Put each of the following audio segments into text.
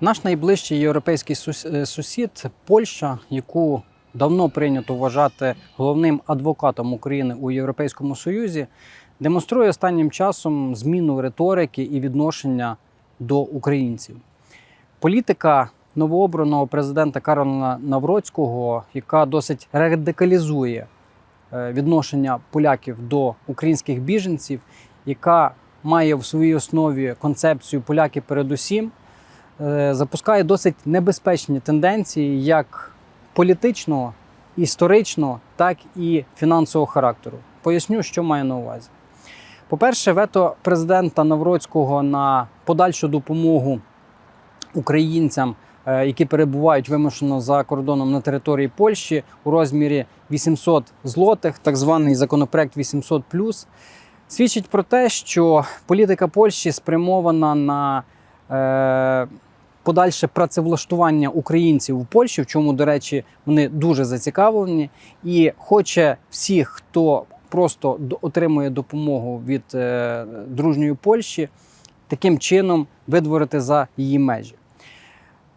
Наш найближчий європейський е, сусід Польща, яку давно прийнято вважати головним адвокатом України у Європейському Союзі, демонструє останнім часом зміну риторики і відношення до українців. Політика новообраного президента Карола Навроцького, яка досить радикалізує е, відношення поляків до українських біженців, яка має в своїй основі концепцію поляки передусім, запускає досить небезпечні тенденції як політичного, історичного, так і фінансового характеру. Поясню, що маю на увазі. По-перше, вето президента Навроцького на подальшу допомогу українцям, е, які перебувають вимушено за кордоном на території Польщі у розмірі 800 злотих, так званий законопроект 800+, свідчить про те, що політика Польщі спрямована на е, подальше працевлаштування українців у Польщі, в чому, до речі, вони дуже зацікавлені, і хоче всіх, хто просто отримує допомогу від е, дружньої Польщі, таким чином видворити за її межі.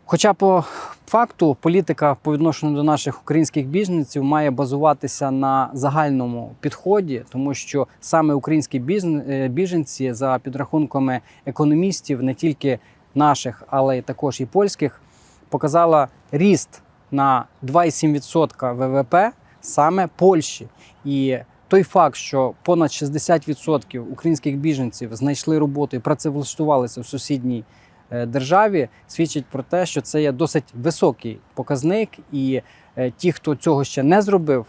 Хоча по факту політика по відношенню до наших українських біженців має базуватися на загальному підході, тому що саме українські е, біженці, за підрахунками економістів, не тільки наших, але також і польських, показала ріст на 2,7% ВВП саме Польщі. І той факт, що понад 60% українських біженців знайшли роботу і працевлаштувалися в сусідній е, державі, свідчить про те, що це є досить високий показник, і е, ті, хто цього ще не зробив,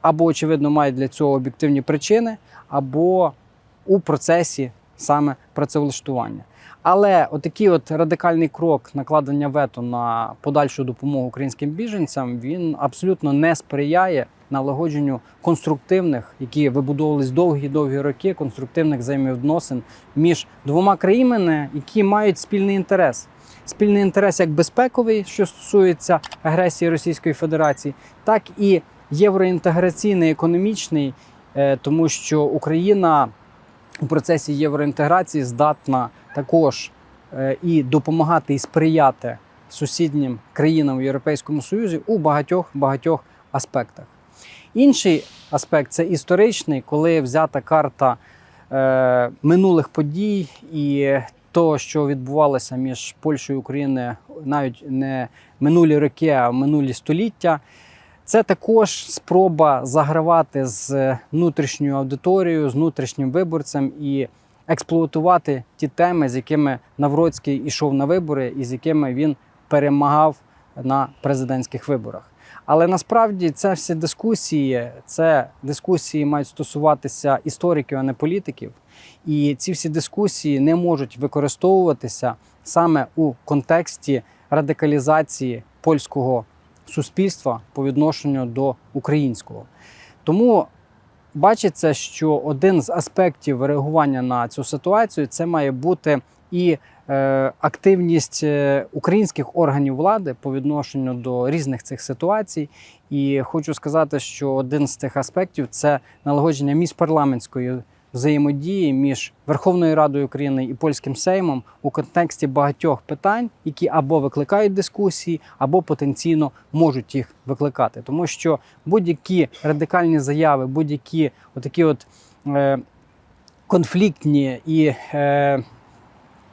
або очевидно мають для цього об'єктивні причини, або у процесі саме працевлаштування. Але отакий от радикальний крок накладення вето на подальшу допомогу українським біженцям він абсолютно не сприяє налагодженню конструктивних, які вибудовувались довгі-довгі роки, конструктивних взаємовідносин між двома країнами, які мають спільний інтерес. Спільний інтерес як безпековий, що стосується агресії Російської Федерації, так і євроінтеграційний, економічний, е, тому що Україна у процесі євроінтеграції здатна також е, і допомагати і сприяти сусіднім країнам в Європейському Союзі у багатьох багатьох аспектах. Інший аспект це історичний, коли взята карта е, минулих подій і того, що відбувалося між Польщею і Україною навіть не минулі роки, а минулі століття. Це також спроба загравати з внутрішньою аудиторією, з внутрішнім виборцем і експлуатувати ті теми, з якими Навроцький йшов на вибори, і з якими він перемагав на президентських виборах. Але насправді це всі дискусії, це дискусії мають стосуватися істориків, а не політиків. І ці всі дискусії не можуть використовуватися саме у контексті радикалізації польського суспільства по відношенню до українського. Тому бачиться, що один з аспектів реагування на цю ситуацію це має бути і е, активність е, українських органів влади по відношенню до різних цих ситуацій. І хочу сказати, що один з цих аспектів це налагодження міжпарламентської взаємодії між Верховною Радою України і польським Сеймом у контексті багатьох питань, які або викликають дискусії, або потенційно можуть їх викликати, тому що будь-які радикальні заяви, будь-які отакі от е, конфліктні і е,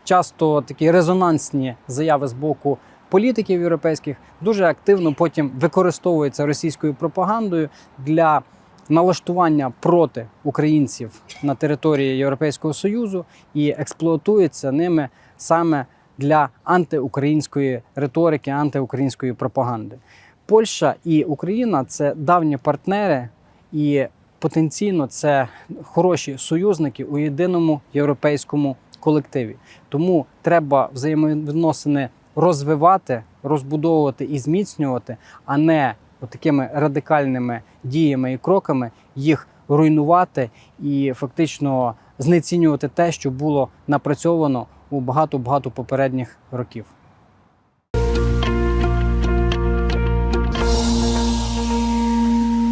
часто такі резонансні заяви з боку політиків європейських дуже активно потім використовуються російською пропагандою для налаштування проти українців на території Європейського Союзу і експлуатується ними саме для антиукраїнської риторики, антиукраїнської пропаганди. Польща і Україна це давні партнери, і потенційно це хороші союзники у єдиному європейському колективі. Тому треба взаємовідносини розвивати, розбудовувати і зміцнювати, а не такими радикальними діями і кроками їх руйнувати і фактично знецінювати те, що було напрацьовано у багато багато попередніх років.